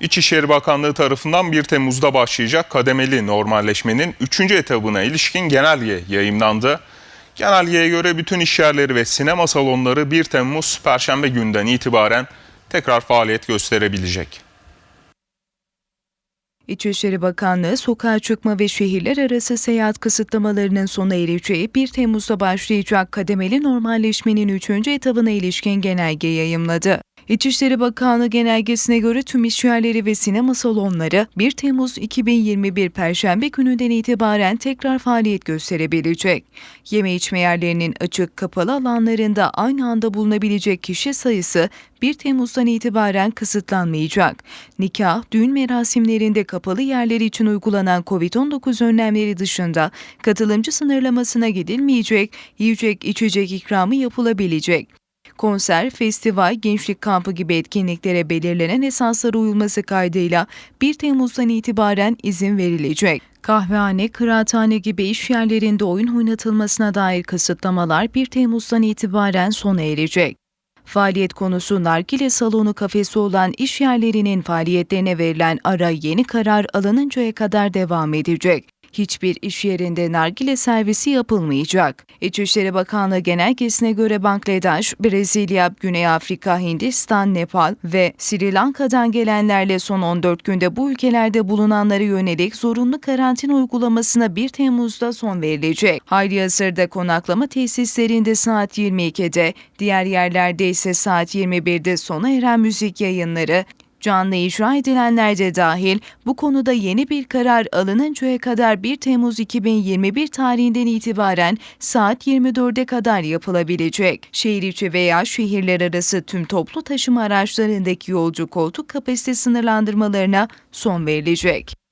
İçişleri Bakanlığı tarafından 1 Temmuz'da başlayacak kademeli normalleşmenin 3. etabına ilişkin genelge yayımlandı. Genelgeye göre bütün işyerleri ve sinema salonları 1 Temmuz Perşembe günden itibaren tekrar faaliyet gösterebilecek. İçişleri Bakanlığı sokağa çıkma ve şehirler arası seyahat kısıtlamalarının sona ereceği 1 Temmuz'da başlayacak kademeli normalleşmenin 3. etabına ilişkin genelge yayımladı. İçişleri Bakanlığı genelgesine göre tüm işyerleri ve sinema salonları 1 Temmuz 2021 Perşembe gününden itibaren tekrar faaliyet gösterebilecek. Yeme içme yerlerinin açık kapalı alanlarında aynı anda bulunabilecek kişi sayısı 1 Temmuz'dan itibaren kısıtlanmayacak. Nikah, düğün merasimlerinde kapalı yerler için uygulanan COVID-19 önlemleri dışında katılımcı sınırlamasına gidilmeyecek, yiyecek içecek ikramı yapılabilecek. Konser, festival, gençlik kampı gibi etkinliklere belirlenen esaslara uyulması kaydıyla 1 Temmuz'dan itibaren izin verilecek. Kahvehane, kıraathane gibi iş yerlerinde oyun oynatılmasına dair kısıtlamalar 1 Temmuz'dan itibaren sona erecek. Faaliyet konusu nargile salonu kafesi olan iş yerlerinin faaliyetlerine verilen ara yeni karar alınıncaya kadar devam edecek. Hiçbir iş yerinde nargile servisi yapılmayacak. İçişleri Bakanlığı genelgesine göre Bangladeş, Brezilya, Güney Afrika, Hindistan, Nepal ve Sri Lanka'dan gelenlerle son 14 günde bu ülkelerde bulunanlara yönelik zorunlu karantina uygulamasına 1 Temmuz'da son verilecek. Halihazırda konaklama tesislerinde saat 22'de, diğer yerlerde ise saat 21'de sona eren müzik yayınları, canlı icra edilenler de dahil bu konuda yeni bir karar alınıncaya kadar 1 Temmuz 2021 tarihinden itibaren saat 24'e kadar yapılabilecek. Şehir içi veya şehirler arası tüm toplu taşıma araçlarındaki yolcu koltuk kapasite sınırlandırmalarına son verilecek.